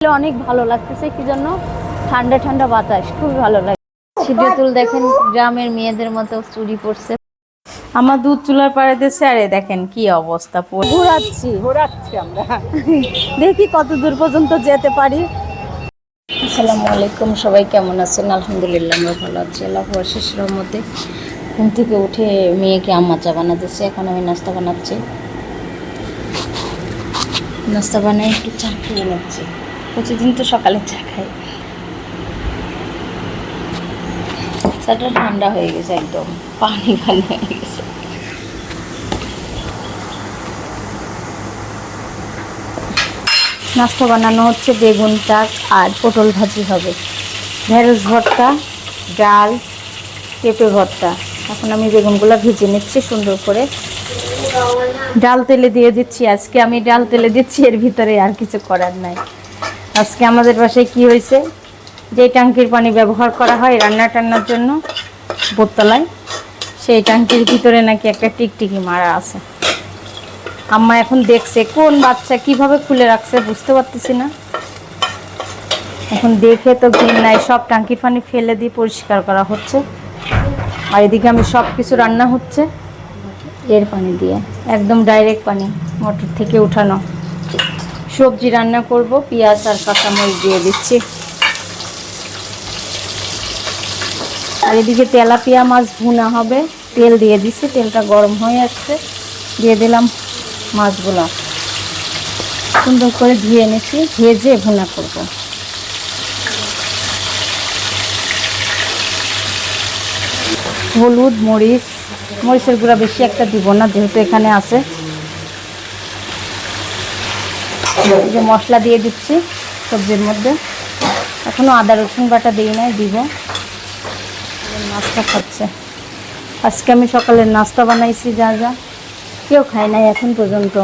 অনেক ভালো লাগতেছে কি জন্য ঠান্ডা ঠান্ডা বাতাস খুব ভালো লাগে। সিদ্ধাতুল দেখেন গ্রামের মেয়েদের মতো চুরি পড়ছে। আমার দুধ চুলার পাড়ে দিচ্ছে আরে দেখেন কি অবস্থা ঘোরাচ্ছি ঘোরাচ্ছি আমরা। দেখি কত দূর পর্যন্ত যেতে পারি। আসসালামু আলাইকুম সবাই কেমন আছেন? আলহামদুলিল্লাহ আমরা ভালো আছি। আল্লাহ শেষ রহমতে ঘুম থেকে উঠে মেয়েকে আম্মা চা বানাতেছে এখন আমি নাস্তা বানাচ্ছি। নাস্তা বানাই একটু চা খেয়ে নিচ্ছি। প্রতিদিন তো সকালে চা খাই। চাটা ঠান্ডা হয়ে গেছে একদম, পানি পানি হয়ে গেছে। নাস্তা বানানো হচ্ছে বেগুন টাক আর পটল ভাজি হবে। ঢেঁড়স ভর্তা, ডাল, পেঁপে ভর্তা। এখন আমি বেগুনগুলো ভেজে নিচ্ছি সুন্দর করে। ডাল তেলে দিয়ে দিচ্ছি আজকে, আমি ডাল তেলে দিচ্ছি, এর ভিতরে আর কিছু করার নাই। আজকে আমাদের বাসায় কি হয়েছে? যে ট্যাঙ্কির পানি ব্যবহার করা হয় রান্না টান্নার জন্য বোতলায় সেই ট্যাঙ্কির ভিতরে নাকি একটা টিকটিকি মারা আছে। আম্মা এখন দেখছে, কোন বাচ্চা কীভাবে খুলে রাখছে বুঝতে পারতেছি না। এখন দেখে তো নাই, সব টাঙ্কির পানি ফেলে দিয়ে পরিষ্কার করা হচ্ছে। আর এদিকে আমি সব কিছু রান্না হচ্ছে। এর পানি দিয়ে, একদম ডাইরেক্ট পানি, মোটর থেকে উঠানো। সবজি রান্না করব, পেঁয়াজ আর কাঁচামরিচ দিয়ে দিচ্ছি। আর এদিকে তেলাপিয়া মাছ ভুনা হবে। তেল দিয়ে দিচ্ছি তেলটা গরম হয়ে আসছে। দিয়ে দিলাম মাছগুলো। সুন্দর করে ধুয়ে এনেছি, ভেজে ভুনা করব। হলুদ, মরিচ, মরিচের গুঁড়া বেশি একটা দিব না, যেহেতু এখানে আছে এই যে মশলা দিয়ে দিচ্ছি সবজির মধ্যে। এখনও আদা, রসুন বাটা দিই নাই, দিব। নাস্তা খাচ্ছে। আজকে আমি সকালের নাস্তা বানাইছি যা যা। কেউ খায় নাই এখন পর্যন্ত।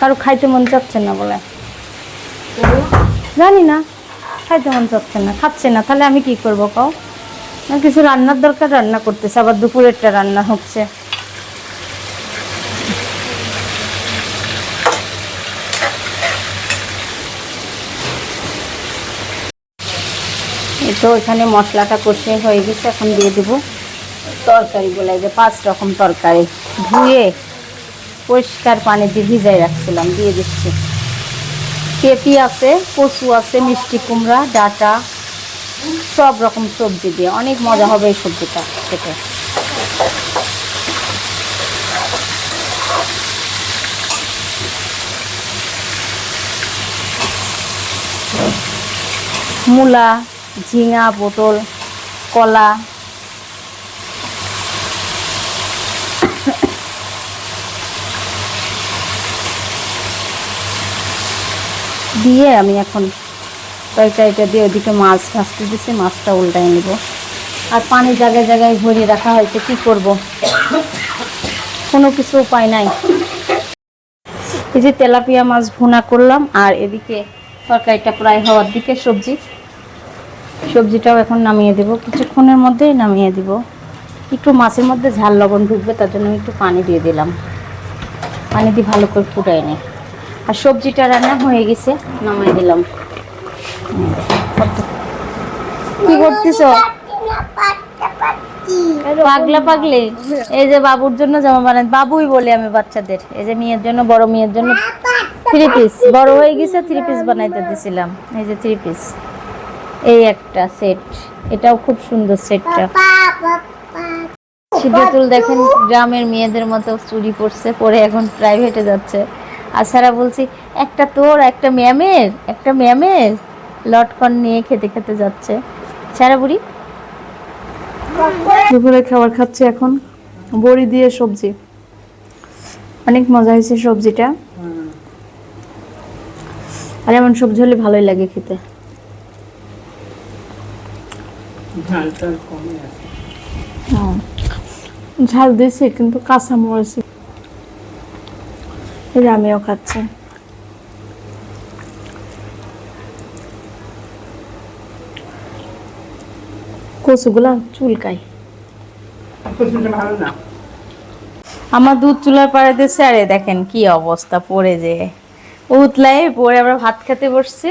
কারও খাইতে মন চাচ্ছে না বলে। জানি না, খাইতে মন চাচ্ছে না, খাচ্ছে না। তাহলে আমি কি করব কাও? না কিছু রান্নার দরকার রান্না করতেছে, আবার দুপুরেরটা রান্না হচ্ছে। তো এখানে মশলাটা কষে হয়ে গেছে, এখন দিয়ে দেবো তরকারি বলে। যে পাঁচ রকম তরকারি ধুয়ে পরিষ্কার পানি দিয়ে ভিজাই রাখছিলাম, দিয়ে দিচ্ছি। পেঁপি আছে, কচু আছে, মিষ্টি কুমড়া, ডাটা, সব রকম সবজি দিয়ে। অনেক মজা হবে এই সবজিটা খেতে। মূলা ঝিঙা, পটল, কলা। দিয়ে আমি এখন তরকারিটা দিয়ে ওদিকে মাছ ভাজতে দিচ্ছি মাছটা উল্টাই নিব। আর পানি জায়গায় জায়গায় ভরিয়ে রাখা হয়েছে কি করব? কোনো কিছু উপায় নাই। এই যে তেলাপিয়া মাছ ভুনা করলাম, আর এদিকে তরকারিটা প্রায় হওয়ার দিকে সবজি। সবজিটাও এখন নামিয়ে দেব। কিছুক্ষণের মধ্যেই নামিয়ে দিব। একটু মাছের মধ্যে ঝাল, লবণ ঢুকবে, তার জন্য একটু পানি দিয়ে দিলাম। পানি দিয়ে ভালো করে ফুটাই নেই। আর সবজিটা রান্না হয়ে গেছে, নামিয়ে দিলাম। কি করতেছ? পাগলা পাগলে। এই যে বাবুর জন্য জামা বানাই বাবুই বলি আমি বাচ্চাদের। এই যে মেয়ের জন্য, বড় মেয়ের জন্য থ্রি পিস বড় হয়ে গেছে থ্রি পিস বানাইতে দিছিলাম। এই যে থ্রি পিস এই একটা সেট এটাও খুব সুন্দর সেটটা সিদ্ধাতুল দেখেন, গ্রামের মেয়েদের মতো চুরি পড়ছে পরে এখন প্রাইভেটে যাচ্ছে। আর সারা বলছি, একটা তোর, একটা ম্যামের একটা ম্যামের। লটকন নিয়ে খেতে খেতে যাচ্ছে। সারা বুড়ি? দুপুরে খাবার খাচ্ছি এখন। বড়ি দিয়ে সবজি। অনেক মজা হয়েছে সবজিটা। আর এমন সবজি হলে ভালোই লাগে খেতে। ঝাল দিয়েছি কিন্তু কাঁচা মরিচ যে আমিও খাচ্ছি। কচুগুলা চুলকাই আমার দুধ চুলার পাড়ে দিচ্ছে আরে দেখেন কি অবস্থা পড়ে যে। উতলাই পরে আমরা ভাত খেতে বসছি।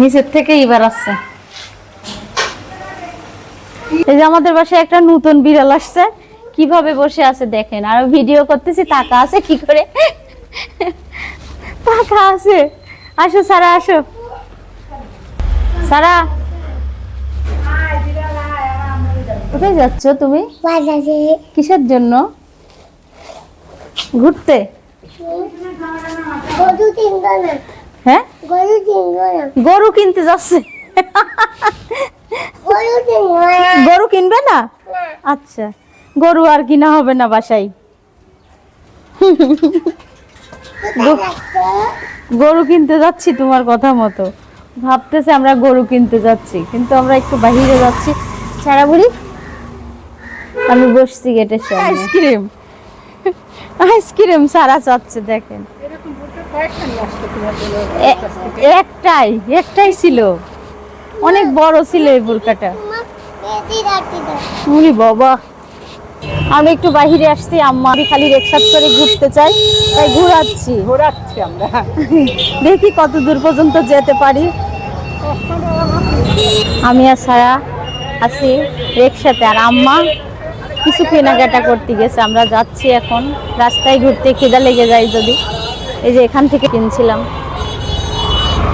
নিচের থেকে এবার আসছে। এই যে আমাদের বাসায় একটা নতুন বিড়াল আসছে। কীভাবে বসে আছে দেখেন আর ভিডিও করতেছি টাকা আছে কি করে? টাকা আছে। আসো সারা আসো। সারা। কোথায় যাচ্ছ তুমি? বাজারে। কিসের জন্য? ঘুরতে? হ্যাঁ? গরু কিনতে যাচ্ছে। গরু কিনবো না। আচ্ছা গরু আর কিনা হবে না বাসায়। গরু কিনতে যাচ্ছি তোমার কথা মতো। ভাবতেছে আমরা গরু কিনতে যাচ্ছি কিন্তু আমরা একটু বাহিরে যাচ্ছি। ছাড়া বুড়ি আমি বসছি গেটের সামনে। আইসক্রিম আইসক্রিম সারা চাচ্ছে দেখেন। একটাই একটাই ছিল। অনেক বড় ছিল এই বুরকাটা। উনি বাবা। আমি একটু বাইরে আসছি আম্মা আমি খালি রিক্সা করে ঘুরতে চাই তাই ঘোরাচ্ছি। ঘোরাচ্ছি আমরা। দেখি কত দূর পর্যন্ত যেতে পারি। আমি আর সারা আছি রিক্সাতে আর আম্মা কিছু কেনাকাটা করতে গেছে আমরা যাচ্ছি এখন। রাস্তায় ঘুরতে খিদা লেগে যায় যদি। এই যে এখান থেকে কিনছিলাম।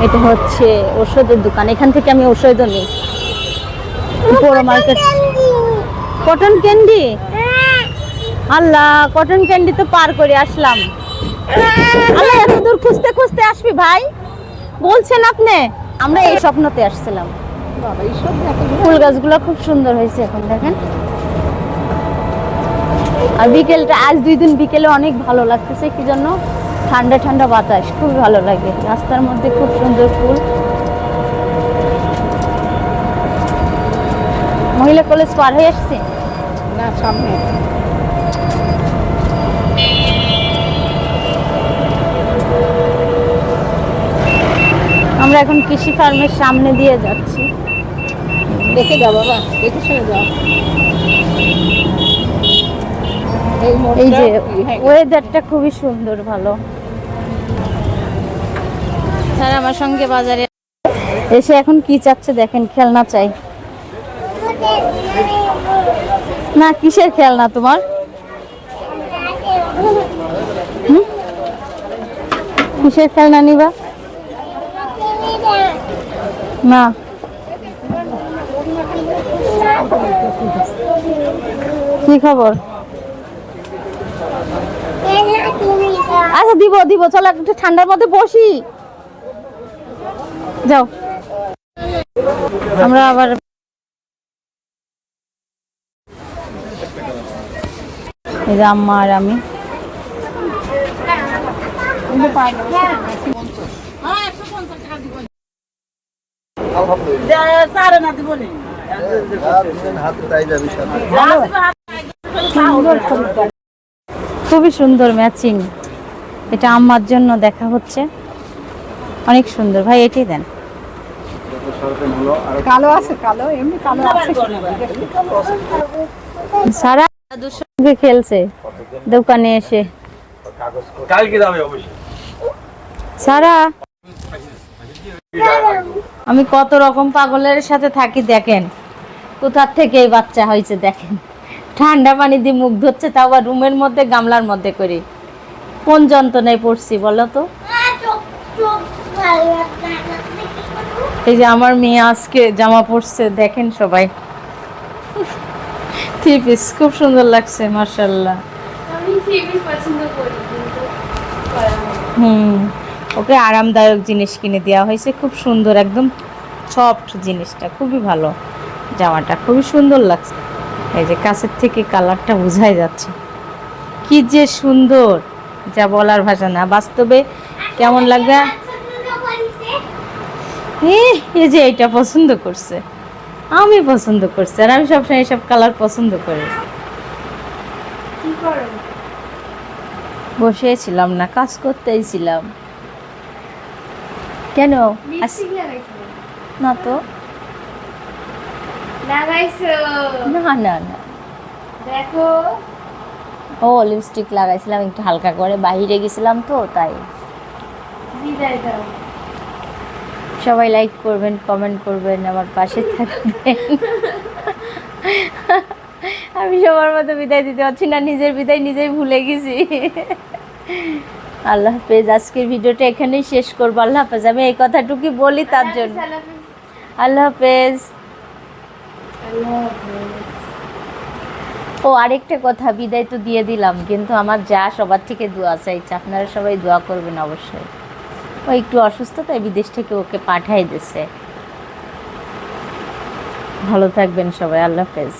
এটা হচ্ছে ওষুধের দোকান। এখান থেকে আমি ওষুধও নিই। বড় market cotton candy Allah cotton candy তো পার করে আসলাম। আল্লাহ এত দূর খুঁজতে খুঁজতে আসবি ভাই? বলছেন আপনি আমরা এই স্বপ্নতে আসছিলাম। ফুল গাছগুলো খুব সুন্দর হয়েছে এখন দেখেন। আর বিকেলটা আজ দুই দিন বিকেলে অনেক ভালো লাগতেছে কি জন্য? ঠান্ডা ঠান্ডা বাতাস খুবই ভালো লাগে। রাস্তার মধ্যে খুব সুন্দর ফুল। মহিলা কলেজ পার হয়ে আসছে? না সামনে। আমরা এখন কৃষি ফার্মের সামনে দিয়ে যাচ্ছি। দেখে যাও বাবা দেখে শুনে যাও। এই যে হ্যাঁ, ওয়েদারটা খুবই সুন্দর ভালো। স্যার, আমার সঙ্গে বাজারে এসে এখন কি চাচ্ছে দেখেন, খেলনা চাই। না, কিসের খেলনা তোমার? কিসের খেলনা নিবা? না। কি খবর? আচ্ছা দিব দিব, চলো, একটু ঠান্ডার মধ্যে বসি। যাও। আমরা আবার আম্মা আর আমি। খুবই সুন্দর ম্যাচিং। এটা আম্মার জন্য দেখা হচ্ছে। অনেক সুন্দর। ভাই, এটি দেন। কালো আছে কালো এমনি কালো আছে। সারা খেলছে দোকানে এসে। কালকে যাবে অবশ্যই। সারা আমি কত রকম পাগলের সাথে থাকি দেখেন। কোথার থেকে এই বাচ্চা হয়েছে দেখেন। ঠান্ডা পানি দিয়ে মুখ ধরছে তাও আবার রুমের মধ্যে গামলার মধ্যে করে। কোন যন্ত্রণায় পড়ছি বলো তো? এই যে আমার মেয়ে আজকে জামা পরছে দেখেন সবাই। থ্রি পিস খুব সুন্দর লাগছে মার্শাল্লাহ হুম ওকে আরামদায়ক জিনিস কিনে দেওয়া হয়েছে খুব সুন্দর একদম সফট জিনিসটা খুবই ভালো জামাটা খুবই সুন্দর লাগছে। এই যে কাছের থেকে কালারটা বোঝাই যাচ্ছে। কি যে সুন্দর যা বলার ভাষা না বাস্তবে কেমন লাগবে? এই যে এইটা পছন্দ করছে। আমি পছন্দ করছি আর আমি সবসময় এইসব কালার পছন্দ করি। বসেছিলাম না কাজ করতেই ছিলাম। কেন? না তো। না না না। দেখো। ও লিপস্টিক লাগাইছিলাম একটু হালকা করে। বাইরে গেছিলাম তো তাই। বিদায় দাও। সবাই লাইক করবেন কমেন্ট করবেন আমার পাশে থাকবেন। আমি সবার মতো বিদায় দিতে পারছি না নিজের বিদায় নিজেই ভুলে গেছি। আল্লাহ হাফেজ আজকের ভিডিওটা এখানেই শেষ করব। আল্লাহ হাফেজ আমি এই কথাটুকুই বলি তার জন্য। আল্লাহ হাফেজ। ও আরেকটা কথা বিদায় তো দিয়ে দিলাম কিন্তু আমার যা সবার থেকে দোয়া চাইছে আপনারা সবাই দোয়া করবেন অবশ্যই। ও একটু অসুস্থ তাই বিদেশ থেকে ওকে পাঠাই দিছে। ভালো থাকবেন সবাই আল্লাহ হাফেজ।